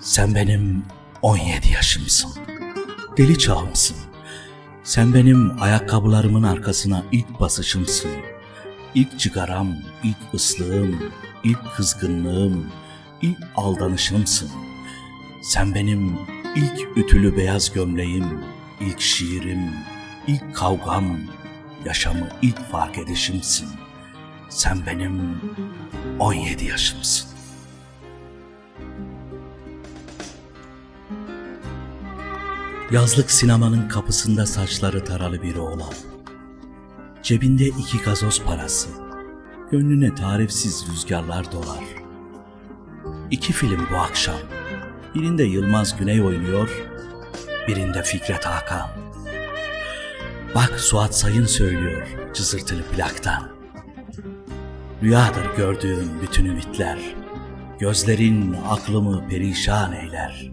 Sen benim 17 yaşımsın. Deli çağımsın. Sen benim ayakkabılarımın arkasına ilk basışımsın. İlk cigaram, ilk ıslığım, ilk kızgınlığım, ilk aldanışımsın. Sen benim ilk ütülü beyaz gömleğim, ilk şiirim, ilk kavgam, yaşamı ilk fark edişimsin. Sen benim 17 yaşımsın. Yazlık sinemanın kapısında saçları taralı bir oğlan. Cebinde iki gazoz parası. Gönlüne tarifsiz rüzgarlar dolar. İki film bu akşam. Birinde Yılmaz Güney oynuyor, birinde Fikret Hakan. Bak Suat Sayın söylüyor cızırtılı plaktan. Rüyadır gördüğüm bütün ümitler. Gözlerin aklımı perişan eyler.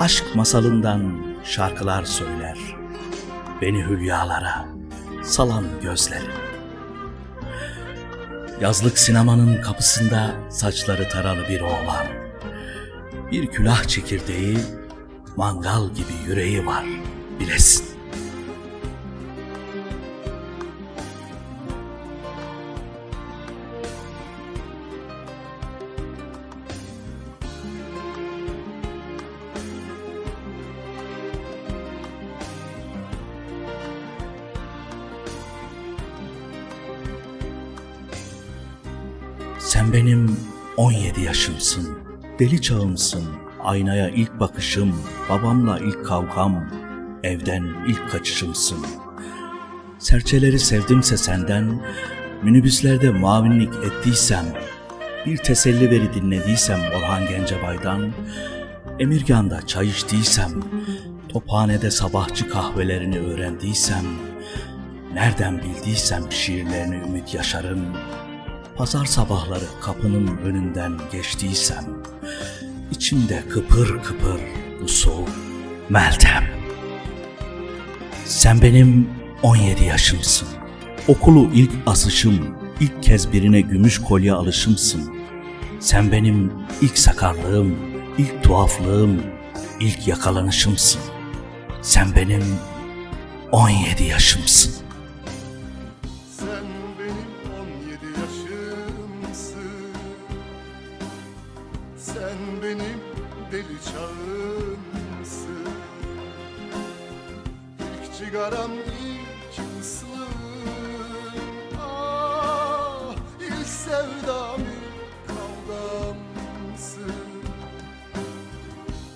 Aşk masalından şarkılar söyler. Beni hülyalara salan gözlerin. Yazlık sinemanın kapısında saçları taralı bir oğlan. Bir külah çekirdeği, mangal gibi yüreği var bilesin. Sen benim 17 yaşımsın, deli çağımsın, aynaya ilk bakışım, babamla ilk kavgam, evden ilk kaçışımsın. Serçeleri sevdimse senden, minibüslerde mavinlik ettiysem, bir teselli veri dinlediysem Orhan Gencebay'dan, Emirgan'da çay içtiysem, tophanede sabahçı kahvelerini öğrendiysem, nereden bildiysem şiirlerini Ümit Yaşar'ın, Pazar sabahları kapının önünden geçtiysem, içimde kıpır kıpır bu soğuk Meltem. Sen benim 17 yaşımsın. Okulu ilk asışım, ilk kez birine gümüş kolye alışımsın. Sen benim ilk sakarlığım, ilk tuhaflığım, ilk yakalanışımsın. Sen benim 17 yaşımsın. Sen benim deli çağımsın. İlk cigaram ilk ıslığım. Ah ilk sevdam ilk kavgamsın.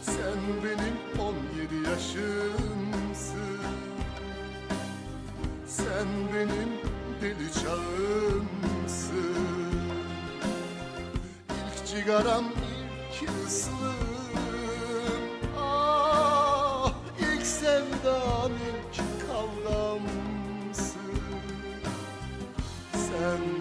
Sen benim 17 yaşımsın. Sen benim deli çağımsın. İlk cigaram ilk ıslığım Ah ilk sevdam ilk kavgamsın Sen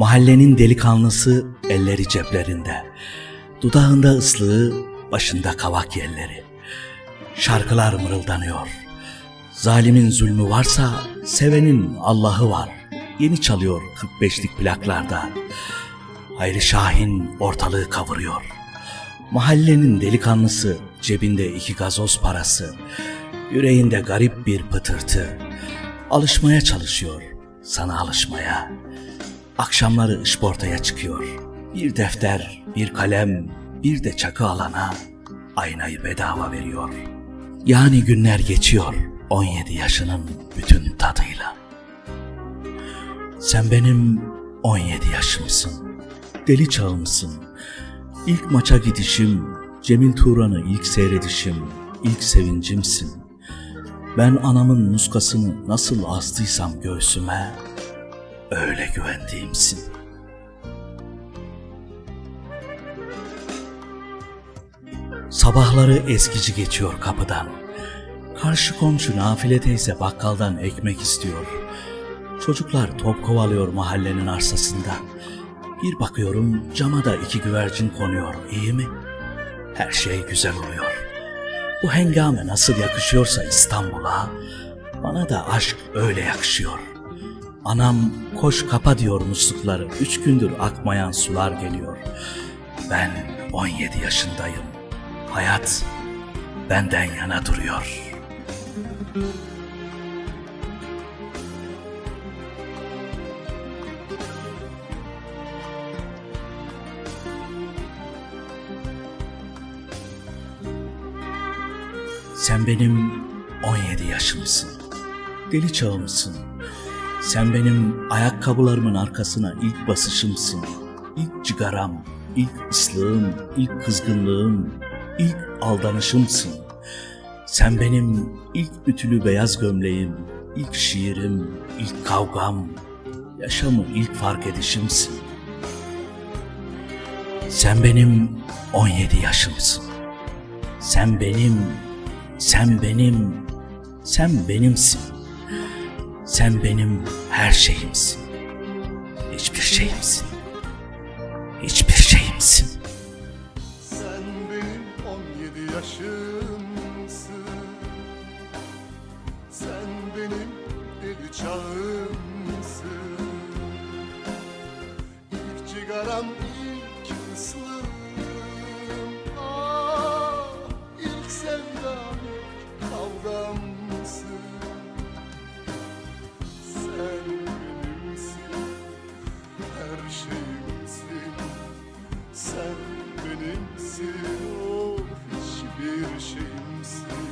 Mahallenin delikanlısı elleri ceplerinde. Dudağında ıslığı, başında kavak yelleri. Şarkılar mırıldanıyor. Zalimin zulmü varsa sevenin Allah'ı var. Yeni çalıyor 45'lik plaklarda. Hayri Şahin ortalığı kavuruyor. Mahallenin delikanlısı cebinde iki gazoz parası. Yüreğinde garip bir pıtırtı. Alışmaya çalışıyor sana alışmaya. Akşamları işportaya çıkıyor. Bir defter, bir kalem, bir de çakı alana aynayı bedava veriyor. Yani günler geçiyor 17 yaşının bütün tadıyla. Sen benim 17 yaşımsın. Deli çağımsın. İlk maça gidişim, Cemil Turan'ı ilk seyredişim, ilk sevincimsin. Ben anamın muskasını nasıl astıysam göğsüme, öyle güvendiğimsin. Sabahları eskici geçiyor kapıdan. Karşı komşu Nafile teyze bakkaldan ekmek istiyor. Çocuklar top kovalıyor mahallenin arsasında. Bir bakıyorum cama da iki güvercin konuyor, iyi mi? Her şey güzel oluyor. Bu hengame nasıl yakışıyorsa İstanbul'a, bana da aşk öyle yakışıyor. Anam koş kapa diyor muslukları, üç gündür akmayan sular geliyor. Ben 17 yaşındayım. Hayat benden yana duruyor. Sen benim 17 yaşımsın. Deli çağımsın. Sen benim ayakkabılarımın arkasına ilk basışımsın. İlk cigaram, ilk ıslığım, ilk kızgınlığım, ilk aldanışımsın. Sen benim ilk ütülü beyaz gömleğim, ilk şiirim, ilk kavgam, yaşamı ilk fark edişimsin. Sen benim 17 yaşımsın. Sen benim, sen benim, sen benimsin. Sen benim her şeyimsin. Hiçbir şeyimsin. Hiçbir şeyimsin. Sen benim 17 yaşımsın. Sen benim deli çağımsın. İlk cigaram ilk ıslık. şeyimsin Sen benimsin of hiçbir şeyimsin.